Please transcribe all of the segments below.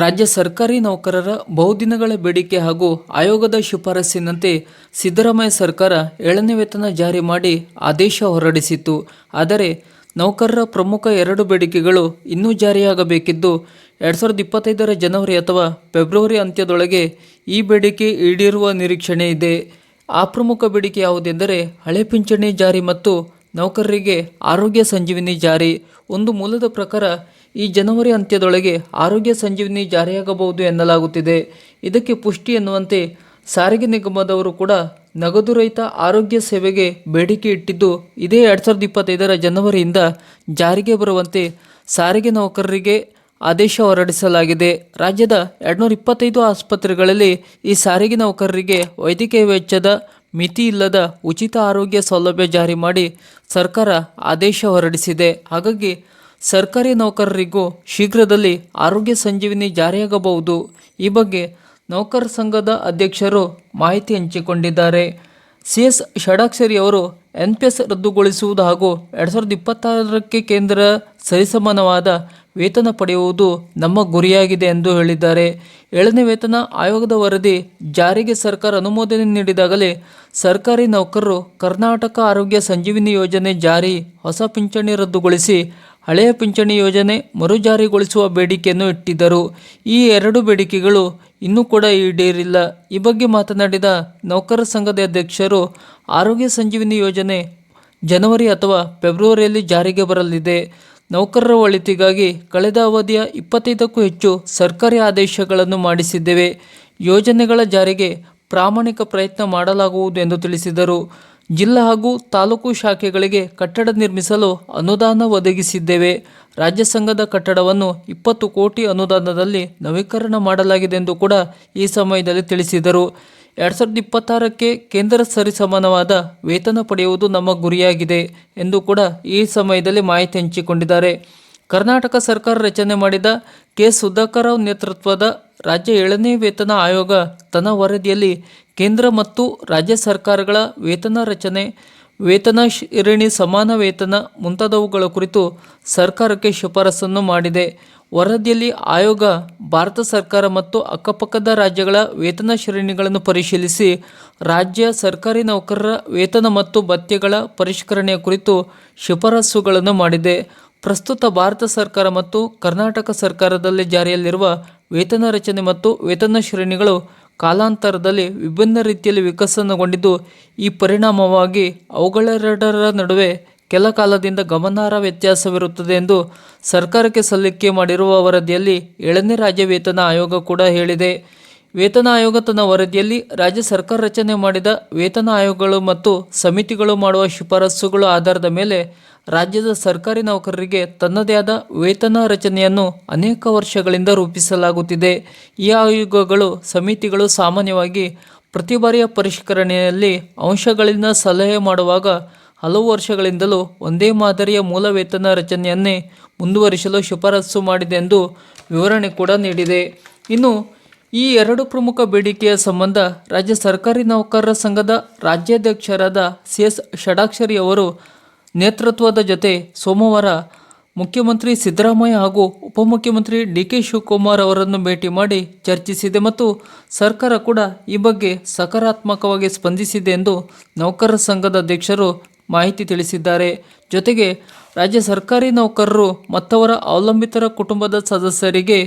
ರಾಜ್ಯ ಸರ್ಕಾರಿ ನೌಕರರ ಬಹುದಿನಗಳ ಬೇಡಿಕೆ ಹಾಗೂ ಆಯೋಗದ ಶಿಫಾರಸ್ಸಿನಂತೆ ಸಿದ್ದರಾಮಯ್ಯ ಸರ್ಕಾರ ಏಳನೇ ವೇತನ ಜಾರಿ ಮಾಡಿ ಆದೇಶ ಹೊರಡಿಸಿತ್ತು. ಆದರೆ ನೌಕರರ ಪ್ರಮುಖ ಎರಡು ಬೇಡಿಕೆಗಳು ಇನ್ನೂ ಜಾರಿಯಾಗಬೇಕಿದ್ದು, ಎರಡು ಸಾವಿರದ ಇಪ್ಪತ್ತೈದರ ಜನವರಿ ಅಥವಾ ಫೆಬ್ರವರಿ ಅಂತ್ಯದೊಳಗೆ ಈ ಬೇಡಿಕೆ ಈಡೇರುವ ನಿರೀಕ್ಷಣೆ ಇದೆ. ಆ ಪ್ರಮುಖ ಬೇಡಿಕೆ ಯಾವುದೆಂದರೆ ಹಳೆ ಪಿಂಚಣಿ ಜಾರಿ ಮತ್ತು ನೌಕರರಿಗೆ ಆರೋಗ್ಯ ಸಂಜೀವಿನಿ ಜಾರಿ. ಒಂದು ಮೂಲದ ಪ್ರಕಾರ ಈ ಜನವರಿ ಅಂತ್ಯದೊಳಗೆ ಆರೋಗ್ಯ ಸಂಜೀವಿನಿ ಜಾರಿಯಾಗಬಹುದು ಎನ್ನಲಾಗುತ್ತಿದೆ. ಇದಕ್ಕೆ ಪುಷ್ಟಿ ಎನ್ನುವಂತೆ ಸಾರಿಗೆ ನಿಗಮದವರು ಕೂಡ ನಗದು ರಹಿತ ಆರೋಗ್ಯ ಸೇವೆಗೆ ಬೇಡಿಕೆ ಇಟ್ಟಿದ್ದು, ಇದೇ ಎರಡು ಸಾವಿರದ ಇಪ್ಪತ್ತೈದರ ಜನವರಿಯಿಂದ ಜಾರಿಗೆ ಬರುವಂತೆ ಸಾರಿಗೆ ನೌಕರರಿಗೆ ಆದೇಶ ಹೊರಡಿಸಲಾಗಿದೆ. ರಾಜ್ಯದ ಎರಡುನೂರ ಇಪ್ಪತ್ತೈದು ಆಸ್ಪತ್ರೆಗಳಲ್ಲಿ ಈ ಸಾರಿಗೆ ನೌಕರರಿಗೆ ವೈದ್ಯಕೀಯ ವೆಚ್ಚದ ಮಿತಿ ಇಲ್ಲದ ಉಚಿತ ಆರೋಗ್ಯ ಸೌಲಭ್ಯ ಜಾರಿ ಮಾಡಿ ಸರ್ಕಾರ ಆದೇಶ ಹೊರಡಿಸಿದೆ. ಹಾಗಾಗಿ ಸರ್ಕಾರಿ ನೌಕರರಿಗೂ ಶೀಘ್ರದಲ್ಲಿ ಆರೋಗ್ಯ ಸಂಜೀವಿನಿ ಜಾರಿಯಾಗಬಹುದು. ಈ ಬಗ್ಗೆ ನೌಕರ ಸಂಘದ ಅಧ್ಯಕ್ಷರು ಮಾಹಿತಿ ಹಂಚಿಕೊಂಡಿದ್ದಾರೆ. ಸಿ ಎಸ್ ಷಡಾಕ್ಷರಿ ಅವರು ಎನ್ ಪಿ ಎಸ್ ರದ್ದುಗೊಳಿಸುವುದು ಹಾಗೂ ಎರಡು ಸಾವಿರದ ಇಪ್ಪತ್ತಾರಕ್ಕೆ ಕೇಂದ್ರ ಸರಿಸಮಾನವಾದ ವೇತನ ಪಡೆಯುವುದು ನಮ್ಮ ಗುರಿಯಾಗಿದೆ ಎಂದು ಹೇಳಿದ್ದಾರೆ. ಏಳನೇ ವೇತನ ಆಯೋಗದ ವರದಿ ಜಾರಿಗೆ ಸರ್ಕಾರ ಅನುಮೋದನೆ ನೀಡಿದಾಗಲೇ ಸರ್ಕಾರಿ ನೌಕರರು ಕರ್ನಾಟಕ ಆರೋಗ್ಯ ಸಂಜೀವಿನಿ ಯೋಜನೆ ಜಾರಿ ಹೊಸ ಪಿಂಚಣಿ ರದ್ದುಗೊಳಿಸಿ ಹಳೆಯ ಪಿಂಚಣಿ ಯೋಜನೆ ಮರುಜಾರಿಗೊಳಿಸುವ ಬೇಡಿಕೆಯನ್ನು ಇಟ್ಟಿದ್ದರು. ಈ ಎರಡು ಬೇಡಿಕೆಗಳು ಇನ್ನೂ ಕೂಡ ಈಡೇರಿಲ್ಲ. ಈ ಬಗ್ಗೆ ಮಾತನಾಡಿದ ನೌಕರ ಸಂಘದ ಅಧ್ಯಕ್ಷರು, ಆರೋಗ್ಯ ಸಂಜೀವಿನಿ ಯೋಜನೆ ಜನವರಿ ಅಥವಾ ಫೆಬ್ರವರಿಯಲ್ಲಿ ಜಾರಿಗೆ ಬರಲಿದೆ. ನೌಕರರ ಒಳಿತಿಗಾಗಿ ಕಳೆದ ಅವಧಿಯ ಇಪ್ಪತ್ತೈದಕ್ಕೂ ಹೆಚ್ಚು ಸರ್ಕಾರಿ ಆದೇಶಗಳನ್ನು ಮಾಡಿಸಿದ್ದೇವೆ. ಯೋಜನೆಗಳ ಜಾರಿಗೆ ಪ್ರಾಮಾಣಿಕ ಪ್ರಯತ್ನ ಮಾಡಲಾಗುವುದು ಎಂದು ತಿಳಿಸಿದರು. ಜಿಲ್ಲಾ ಹಾಗೂ ತಾಲೂಕು ಶಾಖೆಗಳಿಗೆ ಕಟ್ಟಡ ನಿರ್ಮಿಸಲು ಅನುದಾನ ಒದಗಿಸಿದ್ದೇವೆ. ರಾಜ್ಯ ಸಂಘದ ಕಟ್ಟಡವನ್ನು ಇಪ್ಪತ್ತು ಕೋಟಿ ಅನುದಾನದಲ್ಲಿ ನವೀಕರಣ ಮಾಡಲಾಗಿದೆ ಎಂದು ಕೂಡ ಈ ಸಮಯದಲ್ಲಿ ತಿಳಿಸಿದರು. ಎರಡು ಸಾವಿರದ ಇಪ್ಪತ್ತಾರಕ್ಕೆ ಕೇಂದ್ರ ಸರಿಸಮಾನವಾದ ವೇತನ ಪಡೆಯುವುದು ನಮ್ಮ ಗುರಿಯಾಗಿದೆ ಎಂದು ಕೂಡ ಈ ಸಮಯದಲ್ಲಿ ಮಾಹಿತಿ ಹಂಚಿಕೊಂಡಿದ್ದಾರೆ. ಕರ್ನಾಟಕ ಸರ್ಕಾರ ರಚನೆ ಮಾಡಿದ ಕೆ. ಸುಧಾಕರ್ ನೇತೃತ್ವದ ರಾಜ್ಯ ಏಳನೇ ವೇತನ ಆಯೋಗ ತನ್ನ ವರದಿಯಲ್ಲಿ ಕೇಂದ್ರ ಮತ್ತು ರಾಜ್ಯ ಸರ್ಕಾರಗಳ ವೇತನ ರಚನೆ, ವೇತನ ಶ್ರೇಣಿ ಸಮಾನ ವೇತನ ಮುಂತಾದವುಗಳ ಕುರಿತು ಸರ್ಕಾರಕ್ಕೆ ಶಿಫಾರಸನ್ನು ಮಾಡಿದೆ. ವರದಿಯಲ್ಲಿ ಆಯೋಗ ಭಾರತ ಸರ್ಕಾರ ಮತ್ತು ಅಕ್ಕಪಕ್ಕದ ರಾಜ್ಯಗಳ ವೇತನ ಶ್ರೇಣಿಗಳನ್ನು ಪರಿಶೀಲಿಸಿ, ರಾಜ್ಯ ಸರ್ಕಾರಿ ನೌಕರರ ವೇತನ ಮತ್ತು ಭತ್ಯೆಗಳ ಪರಿಷ್ಕರಣೆಯ ಕುರಿತು ಶಿಫಾರಸುಗಳನ್ನು ಮಾಡಿದೆ. ಪ್ರಸ್ತುತ ಭಾರತ ಸರ್ಕಾರ ಮತ್ತು ಕರ್ನಾಟಕ ಸರ್ಕಾರದಲ್ಲಿ ಜಾರಿಯಲ್ಲಿರುವ ವೇತನ ರಚನೆ ಮತ್ತು ವೇತನ ಶ್ರೇಣಿಗಳು ಕಾಲಾಂತರದಲ್ಲಿ ವಿಭಿನ್ನ ರೀತಿಯಲ್ಲಿ ವಿಕಸನಗೊಂಡಿದ್ದು, ಈ ಪರಿಣಾಮವಾಗಿ ಅವುಗಳೆರಡರ ನಡುವೆ ಕೆಲ ಕಾಲದಿಂದ ಗಮನಾರ್ಹ ವ್ಯತ್ಯಾಸವಿರುತ್ತದೆ ಎಂದು ಸರ್ಕಾರಕ್ಕೆ ಸಲ್ಲಿಕೆ ಮಾಡಿರುವ ವರದಿಯಲ್ಲಿ ಏಳನೇ ರಾಜ್ಯ ವೇತನ ಆಯೋಗ ಕೂಡ ಹೇಳಿದೆ. ವೇತನ ಆಯೋಗ ತನ್ನ ವರದಿಯಲ್ಲಿ ರಾಜ್ಯ ಸರ್ಕಾರ ರಚನೆ ಮಾಡಿದ ವೇತನ ಆಯೋಗಗಳು ಮತ್ತು ಸಮಿತಿಗಳು ಮಾಡುವ ಶಿಫಾರಸುಗಳ ಆಧಾರದ ಮೇಲೆ ರಾಜ್ಯದ ಸರ್ಕಾರಿ ನೌಕರರಿಗೆ ತನ್ನದೇ ಆದ ವೇತನ ರಚನೆಯನ್ನು ಅನೇಕ ವರ್ಷಗಳಿಂದ ರೂಪಿಸಲಾಗುತ್ತಿದೆ. ಈ ಆಯೋಗಗಳು, ಸಮಿತಿಗಳು ಸಾಮಾನ್ಯವಾಗಿ ಪ್ರತಿ ಬಾರಿಯ ಪರಿಷ್ಕರಣೆಯಲ್ಲಿ ಅಂಶಗಳಿಂದ ಸಲಹೆ ಮಾಡುವಾಗ ಹಲವು ವರ್ಷಗಳಿಂದಲೂ ಒಂದೇ ಮಾದರಿಯ ಮೂಲ ವೇತನ ರಚನೆಯನ್ನೇ ಮುಂದುವರಿಸಲು ಶಿಫಾರಸು ಮಾಡಿದೆ ಎಂದು ವಿವರಣೆ ಕೂಡ ನೀಡಿದೆ. ಇನ್ನು, ಈ ಎರಡು ಪ್ರಮುಖ ಬೇಡಿಕೆಯ ಸಂಬಂಧ ರಾಜ್ಯ ಸರ್ಕಾರಿ ನೌಕರರ ಸಂಘದ ರಾಜ್ಯಾಧ್ಯಕ್ಷರಾದ ಸಿ ಎಸ್ ಷಡಾಕ್ಷರಿ ಅವರು ನೇತೃತ್ವದ ಜೊತೆ ಸೋಮವಾರ ಮುಖ್ಯಮಂತ್ರಿ ಸಿದ್ದರಾಮಯ್ಯ ಹಾಗೂ ಉಪಮುಖ್ಯಮಂತ್ರಿ ಡಿ ಕೆ ಶಿವಕುಮಾರ್ ಅವರನ್ನು ಭೇಟಿ ಮಾಡಿ ಚರ್ಚಿಸಿದೆ ಮತ್ತು ಸರ್ಕಾರ ಕೂಡ ಈ ಬಗ್ಗೆ ಸಕಾರಾತ್ಮಕವಾಗಿ ಸ್ಪಂದಿಸಿದೆ ಎಂದು ನೌಕರರ ಸಂಘದ ಅಧ್ಯಕ್ಷರು ಮಾಹಿತಿ ತಿಳಿಸಿದ್ದಾರೆ. ಜೊತೆಗೆ ರಾಜ್ಯ ಸರ್ಕಾರಿ ನೌಕರರು ಮತ್ತವರ ಅವಲಂಬಿತರ ಕುಟುಂಬದ ಸದಸ್ಯರಿಗೆ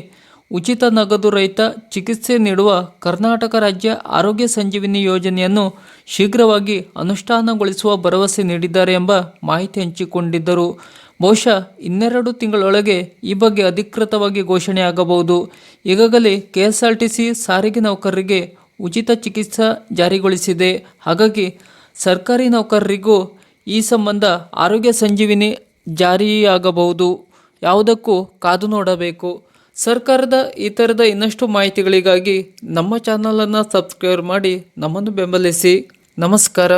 ಉಚಿತ ನಗದು ರಹಿತ ಚಿಕಿತ್ಸೆ ನೀಡುವ ಕರ್ನಾಟಕ ರಾಜ್ಯ ಆರೋಗ್ಯ ಸಂಜೀವಿನಿ ಯೋಜನೆಯನ್ನು ಶೀಘ್ರವಾಗಿ ಅನುಷ್ಠಾನಗೊಳಿಸುವ ಭರವಸೆ ನೀಡಿದ್ದಾರೆ ಎಂಬ ಮಾಹಿತಿ ಹಂಚಿಕೊಂಡಿದ್ದರು. ಬಹುಶಃ ಇನ್ನೆರಡು ತಿಂಗಳೊಳಗೆ ಈ ಬಗ್ಗೆ ಅಧಿಕೃತವಾಗಿ ಘೋಷಣೆಯಾಗಬಹುದು. ಈಗಾಗಲೇ ಕೆ ಎಸ್ ಆರ್ ಸಾರಿಗೆ ನೌಕರರಿಗೆ ಉಚಿತ ಚಿಕಿತ್ಸಾ ಜಾರಿಗೊಳಿಸಿದೆ. ಹಾಗಾಗಿ ಸರ್ಕಾರಿ ನೌಕರರಿಗೂ ಈ ಸಂಬಂಧ ಆರೋಗ್ಯ ಸಂಜೀವಿನಿ ಜಾರಿಯಾಗಬಹುದು. ಯಾವುದಕ್ಕೂ ಕಾದು ನೋಡಬೇಕು. ಸರ್ಕಾರದ ಈ ಥರದ ಇನ್ನಷ್ಟು ಮಾಹಿತಿಗಳಿಗಾಗಿ ನಮ್ಮ ಚಾನಲನ್ನು ಸಬ್ಸ್ಕ್ರೈಬ್ ಮಾಡಿ ನಮ್ಮನ್ನು ಬೆಂಬಲಿಸಿ. ನಮಸ್ಕಾರ.